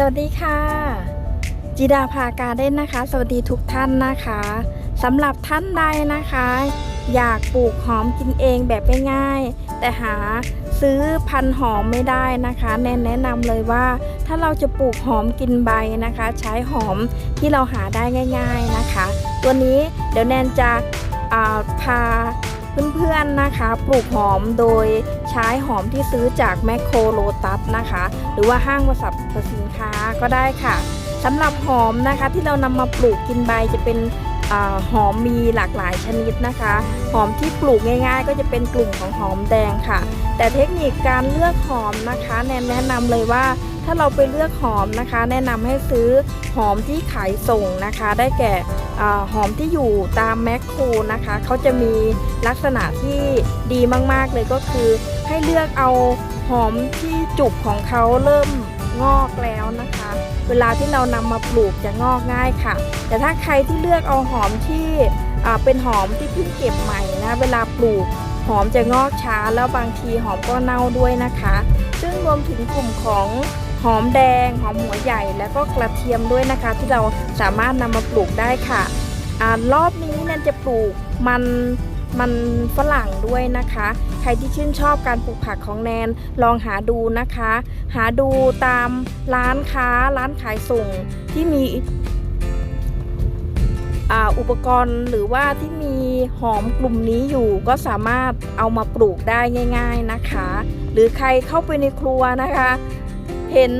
สวัสดีค่ะ จิดาภาการเด้นนะคะ สวัสดีทุกท่านนะคะสำหรับท่านใดนะคะ อยากปลูกหอมกินเองแบบง่ายๆแต่หาซื้อพันหอมไม่ได้นะคะแนนแนะนำเลยว่า ถ้าเราจะปลูกหอมกินใบนะคะ ใช้หอมที่เราหาได้ง่าย ๆนะคะ ตัวนี้เดี๋ยวแนนจะาพา เพื่อนๆนะคะ ปลูกหอมโดยใช้หอมที่ซื้อจากแมคโครโลตัสนะคะ หรือว่าห้างสรรพสินค้าก็ได้ค่ะสำหรับหอมนะคะที่เรานำมาปลูกกินใบจะเป็น หอมมีหลากหลายชนิดนะคะ หอมที่ปลูกง่ายๆ ก็จะเป็นกลุ่มของหอมแดงค่ะ แต่เทคนิคการเลือกหอมนะคะแนนแนะนำเลยว่าถ้าเราไปเลือกหอมนะคะ แนะนำให้ซื้อหอมที่ขายส่งนะคะ ได้แก่อหอมที่อยู่ตามแมคโครนะคะเขาจะมีลักษณะที่ดีมากๆเลยก็คือ ให้เลือกเอาหอมที่จุกของเขาเริ่มงอก เวลาที่เรานำมาปลูกจะงอกง่ายค่ะ แต่ถ้าใครที่เลือกเอาหอมที่เป็นหอมที่เพิ่งเก็บใหม่นะ เวลาปลูกหอมจะงอกช้าแล้วบางทีหอมก็เน่าด้วยนะคะ ซึ่งรวมถึงกลุ่มของหอมแดง หอมหัวใหญ่และก็กระเทียมด้วยนะคะ ที่เราสามารถนำมาปลูกได้ค่ะอรอบนี้แนนจะปลูกมัน มันฝรั่งด้วยนะคะ ใครที่ชื่นชอบการปลูกผักของแนนลองหาดูนะคะ หาดูตามร้านค้าร้านขายส่งที่มีอุปกรณ์หรือว่าที่มีหอมกลุ่มนี้อยู่ก็สามารถเอามาปลูกได้ง่าย ๆนะคะ หรือใครเข้าไปในครัวนะคะ เห็น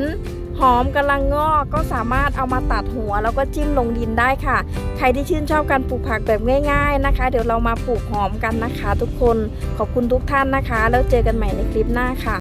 หอมกำลังงอกก็สามารถเอามาตัดหัว แล้วก็จิ้มลงดินได้ค่ะ ใครที่ชื่นชอบการปลูกผักแบบง่ายๆนะคะ เดี๋ยวเรามาปลูกหอมกันนะคะ ทุกคนขอบคุณทุกท่านนะคะ แล้วเจอกันใหม่ในคลิปหน้าค่ะ